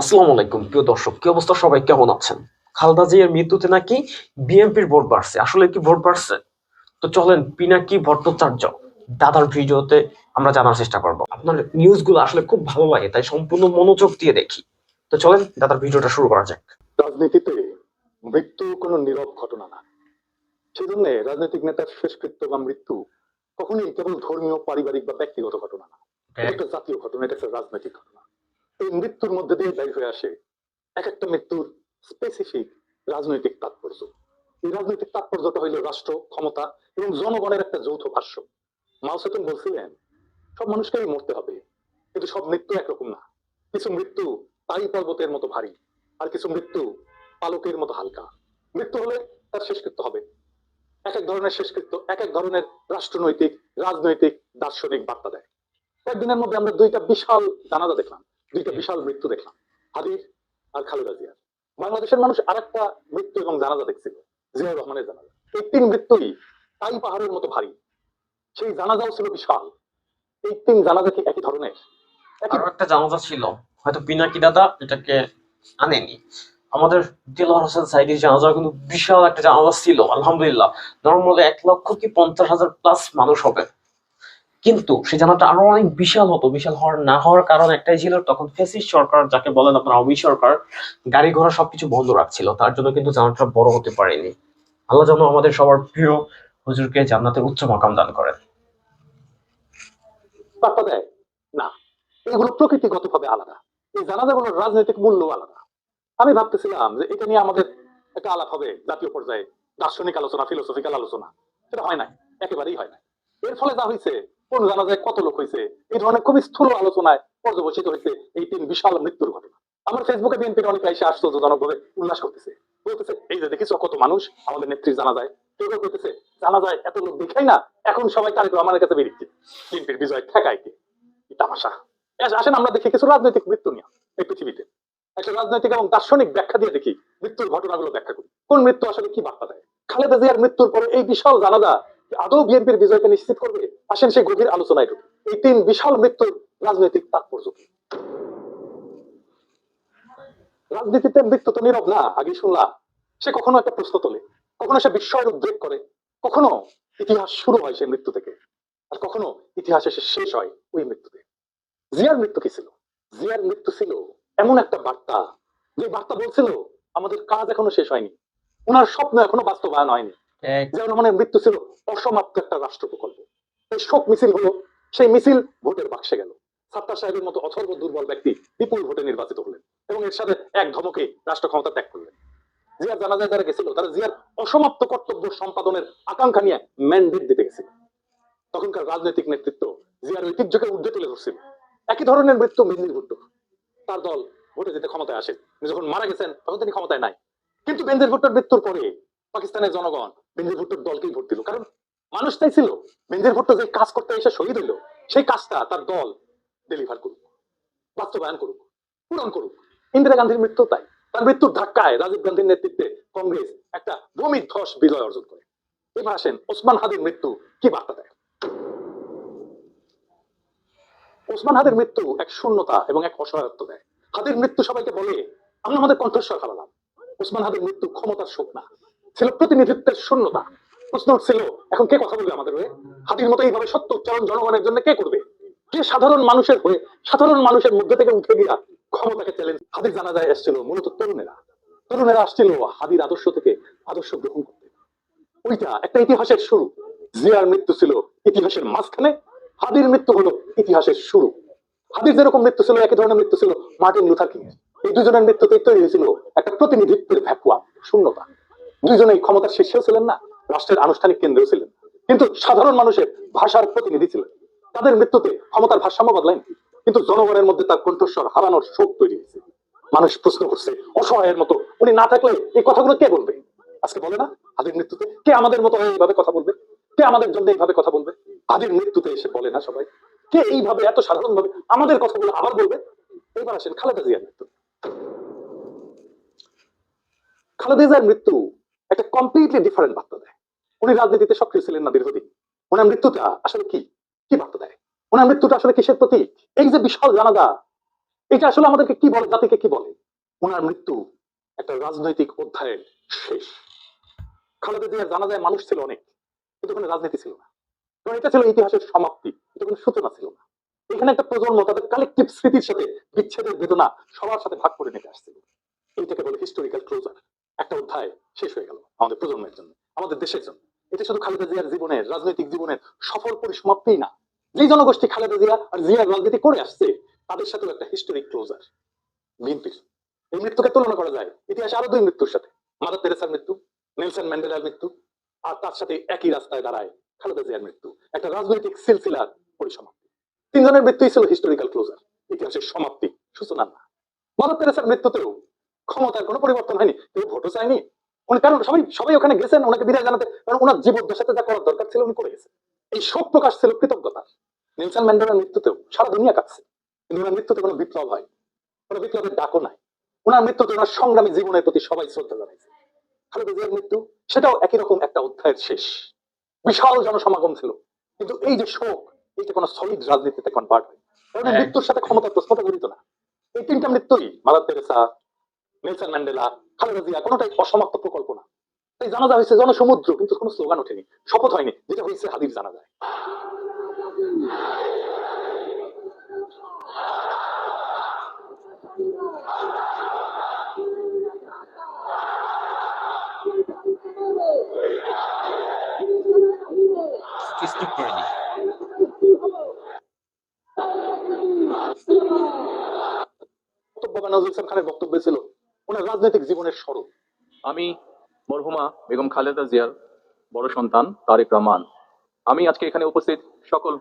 আসসালামু আলাইকুম। প্রিয় দর্শক কি অবস্থা? সবাই কেমন আছেন? খালেদা জিয়ার মৃত্যুতে নাকি বিএনপির ভোট বাড়ছে। আসলে কি ভোট বাড়ছে? তো চলেন পিনাকি ভট্টাচার্য দাদার ভিডিওতে আমরা জানার চেষ্টা করব। আপনার নিউজগুলো আসলে খুব ভালো লাগে তাই সম্পূর্ণ মনোযোগ দিয়ে দেখি। তো চলেন দাদার ভিডিওটা শুরু করা যাক। রাজনীতিতে মৃত্যু কোনো নীরব ঘটনা না। সেজন্য রাজনৈতিক নেতার শেষকৃত্য বা মৃত্যু কখনোই কেবল ধর্মীয় পারিবারিক বা ব্যক্তিগত ঘটনা না। এটা একটা জাতীয় ঘটনা এটা একটা রাজনৈতিক ঘটনা। এই মৃত্যুর মধ্যে দিয়ে বের হয়ে আসে। এক একটা মৃত্যুর স্পেসিফিক রাজনৈতিক তাৎপর্য। এই রাজনৈতিক তাৎপর্যটা হইল রাষ্ট্র, ক্ষমতা এবং জনগণের একটা যৌথ ভাষ্য। মাউসেতন বলছিলেন, সব মানুষকেই মরতে হবে, কিন্তু সব মৃত্যু একরকম না। কিছু মৃত্যু তাই পর্বতের মতো ভারী, আর কিছু মৃত্যু পালকের মতো হালকা। মৃত্যু হলে তার শেষকৃত্য হবে। এক এক ধরনের শেষকৃত্য, এক এক ধরনের রাষ্ট্রনৈতিক, রাজনৈতিক, দার্শনিক বার্তা দেয়। কয়েকদিনের মধ্যে আমরা দুইটা বিশাল জানাজা দেখলাম। দুইটা বিশাল মৃত্যু দেখলাম হাদির আর খালেদা জিয়ার বাংলাদেশের মানুষ আর একটা মৃত্যু এবং জানাজা দেখছিল, জিয়াউর রহমানের জানাজা। এই তিন মৃত্যুই তাই পাহাড়ের মতো ভারী। সেই জানাজাও ছিল বিশাল। এই তিন জানাজা কি একই ধরনের? আরও একটা জানাজা ছিল, হয়তো পিনাকি দাদা এটাকে আনেনি। আমাদের দিলওয়ার হোসেন সাইদির জানাজা কিন্তু বিশাল একটা জানাজা ছিল, আলহামদুলিল্লাহ। নর্মালি এক লক্ষ কি পঞ্চাশ হাজার প্লাস মানুষ হবে। কিন্তু সেই জানাটা আরও অনেক বিশাল হতো, বিশাল হওয়ার না হওয়ার কারণ একটাই ছিল তখন ফেসিস সরকার, যাকে বলেন আপনার আওয়ামী সরকার, গাড়ি ঘোড়া সবকিছু বন্ধ রাখছিল। তার জন্য কিন্তু জানাটা বড় হতে পারেনি। আল্লাহ যেন আমাদের সবার প্রিয় হুজুরকে জান্নাতের উচ্চ মাকাম দান করেন। দেয়, না, এগুলো আলাদা। এই রাজনৈতিক মূল্য আলাদা। আমি ভাবতেছিলাম যে এটা নিয়ে আমাদের একটা আলাপ হবে, জাতীয় পর্যায়ে দার্শনিক আলোচনা ফিলোসফিক্যাল আলোচনা। সেটা হয় নাই, একেবারেই হয় নাই। এর ফলে যা হয়েছে কোন জানাজায় কত লোক হয়েছে। এই ধরনের খুবই স্থূল আলোচনায় পর্যবসিত হয়েছে এই তিন বিশাল মৃত্যুর ঘটনা। আমার ফেসবুকে বিএনপির অনেকে এসে আশ্চর্যজনক ভাবে উল্লাস করতেছে। বলতেছে, এই যে দেখিস কত মানুষ? আমাদের নেত্রীর জানা যায়। করতেছে এত লোক দেখাই না। এখন সবাই কাছে বেরিয়েছে বিএনপির বিজয় ঠেকায় কে? তামাশা। আসেন, আমরা দেখি কিছু রাজনৈতিক মৃত্যু নিয়ে এই পৃথিবীতে। একটা রাজনৈতিক এবং দার্শনিক ব্যাখ্যা দিয়ে দেখি মৃত্যুর ঘটনাগুলো ব্যাখ্যা করি। কোন মৃত্যু আসলে কি বার্তা দেয়? খালেদা জিয়ার মৃত্যুর পরে এই বিশাল জানাজা আদৌ বিএনপির বিজয়কে নিশ্চিত করবে? আসেন সেই গভীর আলোচনায় ঢুকি। এই তিন বিশাল মৃত্যুর রাজনৈতিক তাৎপর্য রাজনীতিতে মৃত্যু তো নীরব না আগে শুনলাম। সে কখনো একটা প্রশ্ন তোলে। কখনো সে বিস্ময়ের উদ্রেক করে। কখনো ইতিহাস শুরু হয় সেই মৃত্যু থেকে। আর কখনো ইতিহাস এসে শেষ হয় ওই মৃত্যুতে। জিয়ার মৃত্যু কি ছিল? জিয়ার মৃত্যু ছিল এমন একটা বার্তা। যে বার্তা বলছিল, আমাদের কাজ এখনও শেষ হয়নি। ওনার স্বপ্ন এখনও বাস্তবায়ন হয়নি। জিয়াউর রহমানের মৃত্যু ছিল অসমাপ্ত একটা রাষ্ট্র প্রকল্প শোক মিছিল হলো, সেই মিছিল ভোটের বাক্সে গেল। সাত্তার সাহেবের মতো অথর্ব দুর্বল ব্যক্তি বিপুল ভোটে নির্বাচিত হলেন এবং এর সাথে এক ধমকে রাষ্ট্র ক্ষমতা ত্যাগ করলেন। জিয়ার জানাজায় যারা গেছিল, তারা জিয়ার অসমাপ্ত কর্তব্য সম্পাদনের আকাঙ্ক্ষা নিয়ে ম্যান্ডেট দিতে গেছিল। তখনকার রাজনৈতিক নেতৃত্ব জিয়ার ঐতিহ্যকে ঊর্ধ্বে তুলে ধরছিল। একই ধরনের মৃত্যু মেদিনী ভুট্টো তার দল ভোটে যেতে ক্ষমতায় আসে তিনি যখন মারা গেছেন, তখন তিনি ক্ষমতায় নাই। কিন্তু বেনজির ভুট্টোর মৃত্যুর পরে পাকিস্তানের জনগণ বেনজির ভুট্টোর দলকেই ভোট দিল। কারণ মানুষ চাইছিল বেনজির ভুট্টো যে কাজ করতে এসে শহীদ হইল, সেই কাজটা তার দল ডেলিভার করুক, বাস্তবায়ন করুক, পূরণ করুক। ইন্দিরা গান্ধীর মৃত্যু তাই। তার মৃত্যুর ধাক্কায় রাজীব গান্ধীর নেতৃত্বে কংগ্রেস একটা ভূমিধ্বস বিজয় অর্জন করে। এবার আসেন ওসমান হাদির মৃত্যু কি বার্তা দেয়? ওসমান হাদির মৃত্যু এক শূন্যতা এবং এক অসহায়ত্ব দেয়। হাদির মৃত্যু সবাইকে বলে, আমরা আমাদের কণ্ঠস্বর হারালাম। ওসমান হাদির মৃত্যু ক্ষমতার শোক না। ছিল প্রতিনিধিত্বের শূন্যতা। প্রশ্ন ছিল এখন কে কথা বলবে আমাদের হয়ে? হাদির মতো এইভাবে সত্য উচ্চারণ জনগণের জন্য কে করবে? কে সাধারণ মানুষের হয়ে, সাধারণ মানুষের মধ্যে থেকে উঠে গিয়া ক্ষমতাকে চ্যালেঞ্জ হাদির জানা যায় এসেছিল মূলত তরুণেরা। তরুণেরা আসছিল হাদির আদর্শ থেকে আদর্শ গ্রহণ করতে। ওইটা একটা ইতিহাসের শুরু। জিয়ার মৃত্যু ছিল ইতিহাসের মাঝখানে। হাদির মৃত্যু হলো ইতিহাসের শুরু। হাদির যেরকম মৃত্যু ছিল, একই ধরনের মৃত্যু ছিল মার্টিন লুথার কিং এই দুজনের মৃত্যুতে তৈরি হয়েছিল একটা প্রতিনিধিত্বের ভ্যাকুয়া শূন্যতা। দুজনেই ক্ষমতার শীর্ষেও ছিলেন না, রাষ্ট্রের আনুষ্ঠানিক কেন্দ্রেও ছিলেন। কিন্তু সাধারণ মানুষের ভাষার প্রতিনিধি ছিলেন। তাদের মৃত্যুতে ক্ষমতার ভারসাম্য বদলায়নি, কিন্তু জনগণের মধ্যে তার কণ্ঠস্বর হারানোর শোক তৈরি হয়েছে। মানুষ প্রশ্ন করছে, অসহায়ের মতো, উনি না থাকলে এই কথাগুলো কে বলবে? আজকে বলে না, হাদির মৃত্যুতে? কে আমাদের মতো এইভাবে কথা বলবে? কে আমাদের জন্য এইভাবে কথা বলবে? হাদির মৃত্যুতে এসে বলে না সবাই। কে এইভাবে এত সাধারণ ভাবে আমাদের কথাগুলো আবার বলবে? এবার আসেন খালেদা জিয়ার মৃত্যু। খালেদা জিয়ার মৃত্যু একটা কমপ্লিটলি ডিফারেন্ট বার্তা দেয়। উনি রাজনীতিতে সক্রিয় ছিলেন না দীর্ঘদিন। ওনার মৃত্যুটা আসলে কি? কি বার্তা দেয়? ওনার মৃত্যুটা আসলে কিসের প্রতীক? এই যে বিশাল জানাজা, এটা আসলে আমাদেরকে কি বলে? জাতিকে কি বলে? ওনার মৃত্যু একটা রাজনৈতিক অধ্যায়ের শেষ। খালেদা জিয়ার জানা যায় মানুষ ছিল অনেক, কিন্তু কোনো রাজনীতি ছিল না। কারণ এটা ছিল ইতিহাসের সমাপ্তি, এটা কোনো সূচনা ছিল না। এখানে একটা প্রজন্ম, তাদের কালেকটিভ স্মৃতির সাথে বিচ্ছেদের বেদনা সবার সাথে ভাগ করে নিতে আসছিল। এইটাকে বলে হিস্টোরিক্যাল ক্লোজার একটা অধ্যায় শেষ হয়ে গেল। আমাদের প্রজন্মের জন্য আমাদের দেশের জন্য। এটা শুধু খালেদা জিয়ার জীবনের রাজনৈতিক জীবনের সফল পরিসমাপ্তিই না। যে জনগোষ্ঠী খালেদা জিয়া আর জিয়ার রাজনীতি করে আসছে তাদের সাথেও একটা হিস্টোরিক ক্লোজার বিএনপির এই মৃত্যুকে তুলনা করা যায়। ইতিহাসে আরও দুই মৃত্যুর সাথে। মাদার তেরেসার মৃত্যু নেলসন ম্যান্ডেলার মৃত্যু আর তার সাথে একই রাস্তায় দাঁড়ায় খালেদা জিয়ার মৃত্যু। একটা রাজনৈতিক সিলসিলার পরিসমাপ্তি। তিনজনের মৃত্যুই ছিল হিস্টোরিক্যাল ক্লোজার ইতিহাসের সমাপ্তি সূচনা না। মাদার তেরেসার মৃত্যুতেও ক্ষমতার কোনো পরিবর্তন হয়নি কেউ ভোটও চায়নি। উনি কারণ সবাই সবাই ওখানে গেছেন ওনাকে বিদায় জানাতে। কারণ ওনার জীবদ্দশাতে যা করার দরকার ছিল উনি করে গেছেন। এই শোক প্রকাশ ছিল কৃতজ্ঞতা। নেলসন ম্যান্ডেলার মৃত্যুতেও সারা দুনিয়া কাটছে কিন্তু ওনার মৃত্যুতে কোনো বিপ্লব হয় কোনো বিপ্লবের ডাকও নাই। ওনার মৃত্যুতে ওনার সংগ্রামী জীবনের প্রতি সবাই শ্রদ্ধা জানাইছে। খালেদা জিয়ার মৃত্যু সেটাও একই রকম একটা অধ্যায়ের শেষ। বিশাল জনসমাগম ছিল। কিন্তু এই যে শোক এইটা কোনো সলিড রাজনীতিতে কনভার্ট হয় হ্যাঁ। মৃত্যুর সাথে ক্ষমতার প্রশ্নটা জড়িত না। এই তিনটা মৃত্যুই Mother Teresa Nelson Mandela, Khaleda Zia, কোনোটাই অসমাপ্ত প্রকল্প না। এই জানাজা হয়েছে জনসমুদ্র, কিন্তু কোনো স্লোগান ওঠেনি। শপথ হয়নি, যেটা হয়েছে হাদির জানা যায় স্কিপ বক্তব্য ছিল ওনার রাজনৈতিক জীবনের স্বরূপ। আমি মরহুমা বেগম খালেদা জিয়ার বড় সন্তান তারেক রহমান। আমি আজকে এখানে উপস্থিত সকল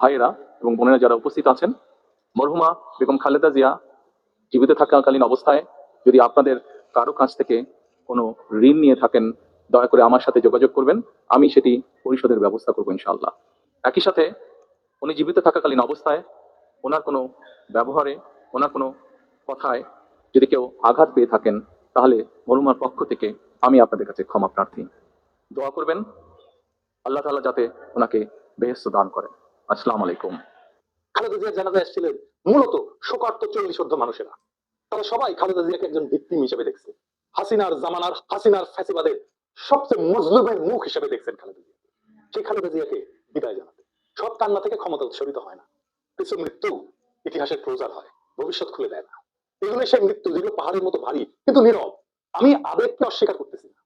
ভাইয়েরা এবং বোনেরা যারা উপস্থিত আছেন। মরহুমা বেগম খালেদা জিয়া জীবিত থাকাকালীন অবস্থায় যদি আপনাদের কারও কাছ থেকে কোনো ঋণ নিয়ে থাকেন, দয়া করে আমার সাথে যোগাযোগ করবেন। আমি সেটি পরিশোধের ব্যবস্থা করব ইনশাআল্লাহ। একই সাথে উনি জীবিত থাকাকালীন অবস্থায় ওনার কোনো ব্যবহারে, ওনার কোনো কথায় যদি কেউ আঘাত পেয়ে থাকেন, তাহলে মরুমার পক্ষ থেকে আমি আপনাদের কাছে ক্ষমা প্রার্থী। দোয়া করবেন। আল্লাহ তাআলা যাতে ওনাকে বেহেস্ত দান করেন। আসসালামু আলাইকুম। খালেদা জিয়ার জানাজা এসেছিলেন মূলত শোকার্ত চল্লিশ অর্ধ মানুষেরা। তারা সবাই খালেদা জিয়াকে একজন ভিত্তিম হিসেবে দেখছে। হাসিনার জামানার, হাসিনার ফ্যাসিবাদের সবচেয়ে মজলুমের মুখ হিসেবে দেখছেন খালেদা জিয়া। সেই খালেদা জিয়াকে বিদায় জানাতে? সব কান্না থেকে ক্ষমতা উৎসরিত হয় না। কিছু মৃত্যু ইতিহাসের প্রচার হয়, ভবিষ্যৎ খুলে দেয় না। এগুলো মৃত্যু যেগুলো পাহাড়ের মতো ভারী, কিন্তু নীরব। আমি আবেগকে অস্বীকার করতেছি না।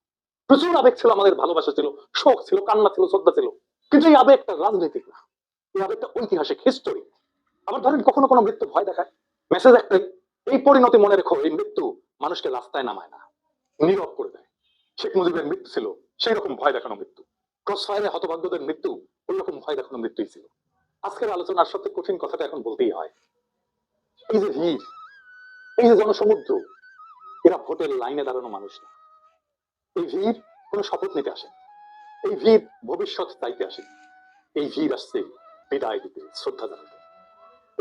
প্রচুর আবেগ ছিল আমাদের, ভালোবাসা ছিল, শোক ছিল, কান্না ছিল, শ্রদ্ধা ছিল। কিন্তু এই আবেগটা রাজনৈতিক না। এই আবেগটা ঐতিহাসিক হিস্টোরি আবার ধরেন কখনো কোনো মৃত্যু ভয় দেখায়? মেসেজ একটাই এই পরিণতি মনে রেখো, এই মৃত্যু মানুষকে রাস্তায় নামায় না। নীরব করে দেয়। শেখ মুজিবের মৃত্যু ছিল সেই রকম ভয় দেখানো মৃত্যু। ক্রস ফায়ারে হতভাগ্যদের মৃত্যু ওই রকম ভয় দেখানো মৃত্যুই ছিল। আজকের আলোচনার সবচেয়ে কঠিন কথাটা এখন বলতেই হয়। এই যে ভিড় এই যে জনসমুদ্র, এরা ভোটের লাইনে দাঁড়ানো মানুষ না। এই ভিড় কোনো শপথ নিতে আসে এই ভিড় ভবিষ্যৎ চাইতে আসে এই ভিড় আসছে বিদায় দিতে, শ্রদ্ধা জানাতে।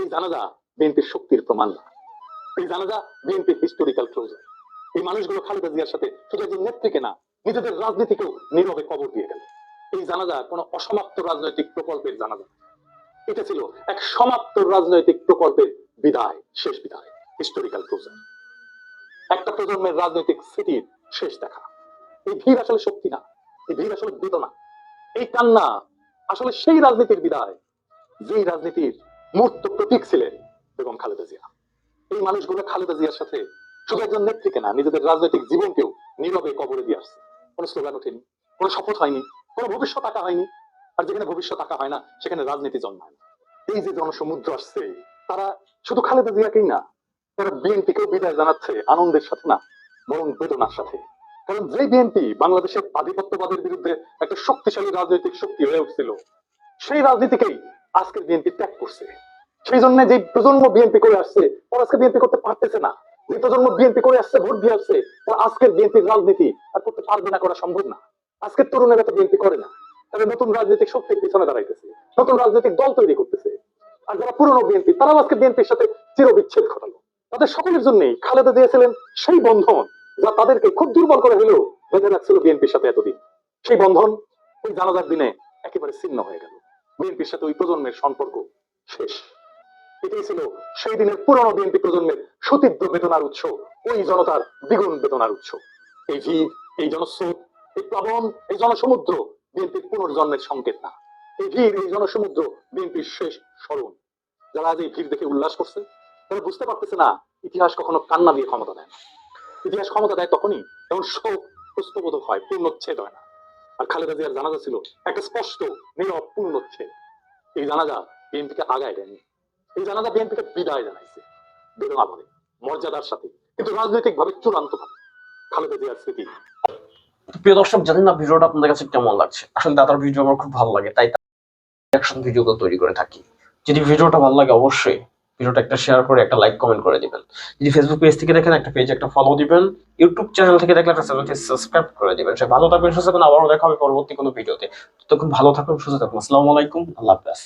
এই জানাজা বিএনপির শক্তির প্রমাণ না। এই জানাজা বিএনপির হিস্টোরিক্যাল ক্লোজার এই মানুষগুলো খালেদা জিয়ার সাথে শুধু একজন নেত্রীকে না, নিজেদের রাজনীতিকেও নীরবে কবর দিয়ে গেল। এই জানাজা কোনো অসমাপ্ত রাজনৈতিক প্রকল্পের জানাজা। এটা ছিল এক সমাপ্ত রাজনৈতিক প্রকল্পের বিদায়, শেষ বিদায়। হিস্টোরিক্যাল ক্লোজার একটা প্রজন্মের রাজনৈতিক স্মৃতির শেষ দেখা। এই ভিড় আসলে শক্তি না, এই ভিড় আসলে বেদনা। এই কান্না আসলে সেই রাজনীতির বিদায়, যেই রাজনীতির মূর্ত প্রতীক ছিলেন বেগম খালেদা জিয়া। এই মানুষগুলো খালেদা জিয়ার সাথে শুধু একজন নেত্রীকে না, নিজেদের রাজনৈতিক জীবনকেও নীরবে কবরে দিয়ে আসছে। কোনো স্লোগান ওঠেনি, কোনো শপথ হয়নি, কোনো ভবিষ্যৎ আঁকা হয়নি। আর যেখানে ভবিষ্যৎ আঁকা হয় না, সেখানে রাজনীতি জন্মায় এই যে জনসমুদ্র আসছে, তারা শুধু খালেদা জিয়াকেই না তারা বিএনপিকেও বিদায় জানাচ্ছে আনন্দের সাথে না, বরং বেদনার সাথে। কারণ যে বিএনপি বাংলাদেশের আধিপত্যবাদের বিরুদ্ধে একটা শক্তিশালী রাজনৈতিক শক্তি হয়ে উঠছিল, সেই রাজনীতিকেই আজকের বিএনপি ত্যাগ করছে। সেই জন্য যে প্রজন্ম বিএনপি করে আসছে, তারা আজকে বিএনপি করতে পারতেছে না। যে প্রজন্ম বিএনপি করে আসছে, ভোট দিয়ে আসছে, তারা আজকের বিএনপির রাজনীতি আর করতে পারবে না করা সম্ভব না। আজকের তরুণেরা তো বিএনপি করে না। তারা নতুন রাজনৈতিক শক্তির পিছনে দাঁড়াইতেছে, নতুন রাজনৈতিক দল তৈরি করতেছে। আর যারা পুরনো বিএনপি, তারাও আজকে বিএনপির সাথে চিরবিচ্ছেদ ঘটালো। তাদের সকলের জন্যই খালেদা দিয়েছিলেন সেই বন্ধন যা তাদেরকে খুব দুর্বল করে হলেও বেঁধে রাখছিল বিএনপির সাথে এতদিন। সেই বন্ধন ওই জানাজার দিনে একেবারে ছিন্ন হয়ে গেল। বিএনপির সাথে ওই প্রজন্মের সম্পর্ক শেষ। এটাই ছিল সেই দিনের পুরনো বিএনপি প্রজন্মের সুতীব্র বেদনার উৎস, ওই জনতার দ্বিগুণ বেদনার উৎস। এই ভিড়, এই জনস্রোত, এই প্লাবন, এই জনসমুদ্র বিএনপির পুনর্জন্মের সংকেত না। এই ভিড়, এই জনসমুদ্র বিএনপির শেষ স্মরণ। যারা আজ এই ভিড় দেখে উল্লাস করছে তারা বুঝতে পারতেছে না, ইতিহাস কখনো কান্না দিয়ে ক্ষমতা দেয় না। ইতিহাস ক্ষমতা দেয় তখনই যখন শোক প্রশ্নবোধক হয়, পূর্ণচ্ছেদ হয় না। আর খালেদা জিয়ার জানাজা ছিল একটা স্পষ্ট, নীরব পূর্ণচ্ছেদ। এই জানাজা বিএনপিকে আগায় দেয়নি। এই জানাজা বিএনপিকে বিদায় জানাইছে, বেদনা ভাবে মর্যাদার সাথে, কিন্তু রাজনৈতিক ভাবে চূড়ান্ত ভাবে। খালেদা জিয়ার স্মৃতি। প্রিয় দর্শক, জানেন না ভিডিওটা আপনাদের কাছে কেমন লাগছে? আসলে দাদার ভিডিও আমার খুব ভালো লাগে, তাই রিয়াকশন ভিডিওগুলো তৈরি করে থাকি। যদি ভিডিওটা ভালো লাগে, অবশ্যই ভিডিওটা একটা শেয়ার করে, একটা লাইক কমেন্ট করে দিবেন। যদি ফেসবুক পেজ থেকে দেখেন, একটা পেজ একটা ফলো দিবেন। ইউটিউব চ্যানেল থেকে দেখলে একটা চ্যানেলকে সাবস্ক্রাইব করে দিবেন। সে ভালো থাকবেন, সুস্থ থাকবেন। আবারও দেখা হবে পরবর্তী কোনো ভিডিওতে তখন ভালো থাকুন, সুস্থ থাকুন। আসসালামু আলাইকুম, আল্লাহ হাফেজ।